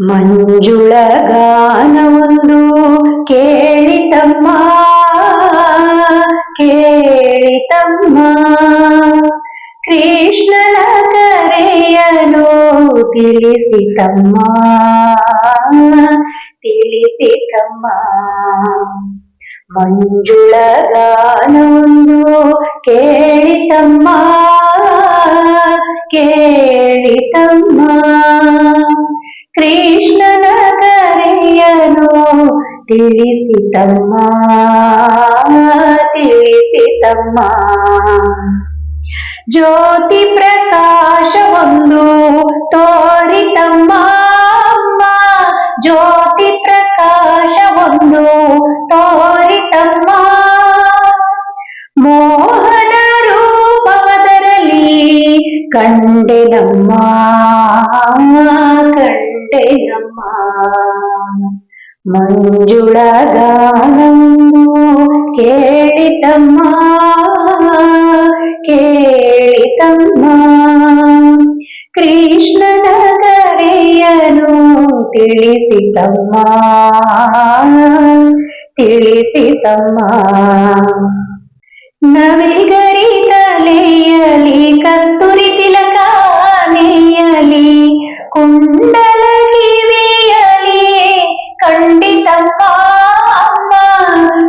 ಮಂಜುಳ ಗಾನವೊಂದು ಕೇಳಿತಮ್ಮ ಕೇಳಿತಮ್ಮ ಕೃಷ್ಣನ ಕರೆಯಲು ತಿಳಿಸಿತಮ್ಮ ತಿಳಿಸಿತಮ್ಮ ಮಂಜುಳ ಗಾನವೊಂದು ಕೇಳಿತಮ್ಮ ಕೇಳಿತಮ್ಮ ಕೃಷ್ಣನ ಕರೆಯನು ತಿಳಿಸಿತಮ್ಮ ತಿಳಿಸಿತಮ್ಮ. ಜ್ಯೋತಿ ಪ್ರಕಾಶವೊಂದು ತೋರಿತಮ್ಮ ಜ್ಯೋತಿ ಪ್ರಕಾಶವೊಂದು ತೋರಿತಮ್ಮ. ಮೋಹನ ರೂಪವದರಲ್ಲಿ ಕಂಡೆನಮ್ಮ ಕಂಡೆನಮ್ಮ. ಮಂಜುಳ ಗಾನಂದು ಕೇಳಿತಮ್ಮ ಕೇಳಿತಮ್ಮ ಕೃಷ್ಣನ ಕರೆಯನು ತಿಳಿಸಿತಮ್ಮ ತಿಳಿಸಿತಮ್ಮ ನವಿಗರಿ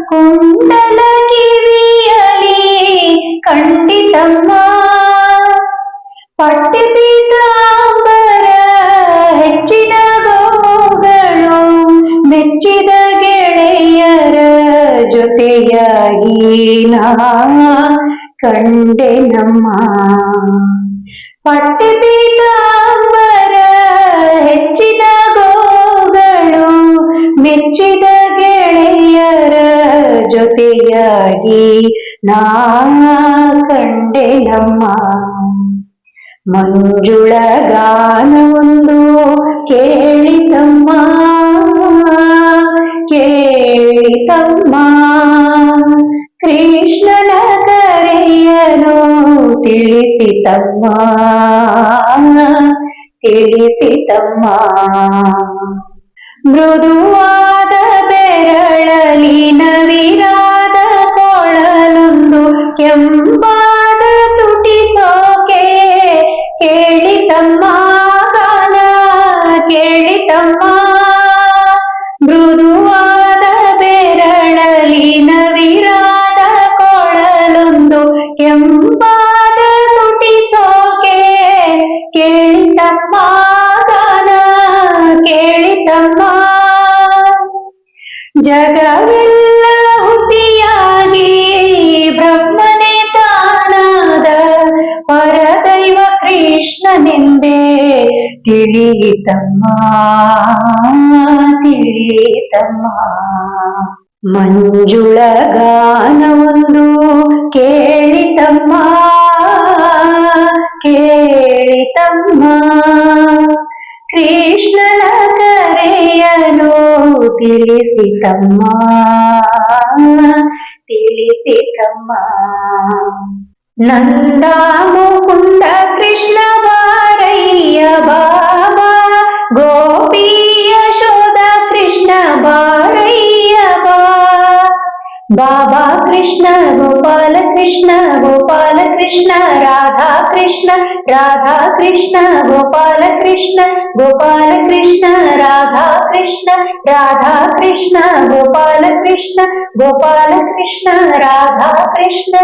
ಕುಂಡಲ ಕಿವಿಯಲಿ ಖಂಡಿತಮ್ಮ ಪಟ್ಟಿ ಪೀತಾಂಬರ ಹೆಚ್ಚಿನ ಗೋಗಳು ಮೆಚ್ಚಿದ ಗೆಳೆಯರ ಜೊತೆಯಾಗಿ ನಾ ಕಂಡೆ ನಮ್ಮ ಪಟ್ಟಿ ಪೀತಾಂಬರ ಹೆಚ್ಚಿನ ಜೊತೆಯಾಗಿ ನಾ ಕಂಡೆ ನಮ್ಮ ಮಂಜುಳ ಗಾನವೊಂದು ಕೇಳಿತಮ್ಮ ಕೇಳಿತಮ್ಮ ಕೃಷ್ಣನ ಕರೆಯನು ತಿಳಿಸಿತಮ್ಮ ತಿಳಿಸಿತಮ್ಮ ಮೃದುವಾದ ಬೆರಳಲಿ ನವಿರಾದ ಕೊಳಲೊಂದು ಕೆಂಪಾದ ಜಗವೆಲ್ಲ ಹುಸಿಯಾಗಿ ಬ್ರಹ್ಮನೇ ತಾನಾದ ಪರದೈವ ಕೃಷ್ಣನೆಂದೇ ತಿಳಿಯಿತಮ್ಮ ತಿಳಿಯಿತಮ್ಮ. ಮಂಜುಳ ಗಾನವೊಂದು ಕೇಳಿತಮ್ಮ ಕೇಳಿತಮ್ಮ. ಕೃಷ್ಣ తెలిసితమ్మా తెలిసితమ్మా నందాము కుంద కృష్ణవా ಬಾಬಾ ಕೃಷ್ಣ ಗೋಪಾಲ ಕೃಷ್ಣ ಗೋಪಾಲ ಕೃಷ್ಣ ರಾಧಾ ಕೃಷ್ಣ ರಾಧಾ ಕೃಷ್ಣ ಗೋಪಾಲ ಕೃಷ್ಣ ಗೋಪಾಲ ಕೃಷ್ಣ ರಾಧಾ ಕೃಷ್ಣ ರಾಧಾ ಕೃಷ್ಣ ಗೋಪಾಲ ಕೃಷ್ಣ ಗೋಪಾಲ ಕೃಷ್ಣ ರಾಧಾ ಕೃಷ್ಣ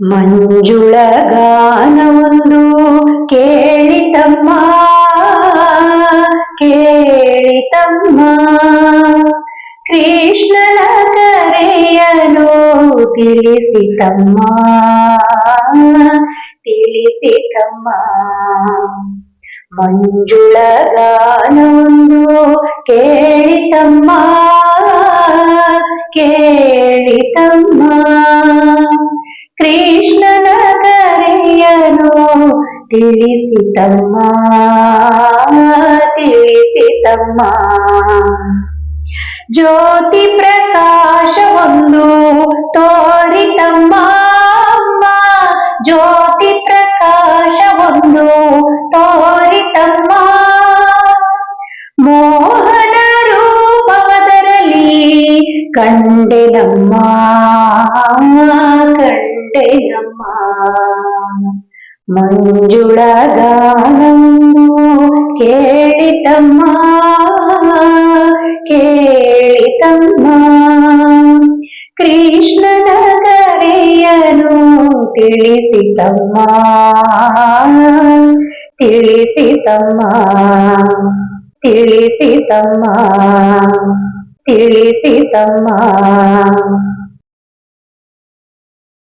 ಮಂಜುಳ ಗಾನವೊಂದು ಕೇಳಿತಮ್ಮ ಕೇಳಿತಮ್ಮ ಕೃಷ್ಣನ ಕರೆಯನು ತಿಳಿಸಿತಮ್ಮ ತಿಳಿಸಿತಮ್ಮ ಮಂಜುಳ ಗಾನವೊಂದು ಕೇಳಿತಮ್ಮ ಕೇಳಿತಮ್ಮ ಕೃಷ್ಣನ ಕರೆಯನು ತಿಳಿಸಿತಮ್ಮ ತಿಳಿಸಿತಮ್ಮ ಜ್ಯೋತಿ ಪ್ರಕಾಶವೊಂದು ತೋರಿತಮ್ಮ ಜ್ಯೋತಿ ಪ್ರಕಾಶವೊಂದು ತೋರಿತಮ್ಮ ಮೋಹನ ರೂಪವದರಲ್ಲಿ ಕಂಡೆನಮ್ಮ ಕಂಡೆನಮ್ಮ ಮಂಜುಳ ಗಾನಂದು ಕೇಳಿತಮ್ಮ ಕೇಳಿತಮ್ಮ ಕೃಷ್ಣನ ಕರೆಯನು ತಿಳಿಸಿತಮ್ಮ ತಿಳಿಸಿತಮ್ಮ ತಿಳಿಸಿತಮ್ಮ ತಿಳಿಸಿತಮ್ಮ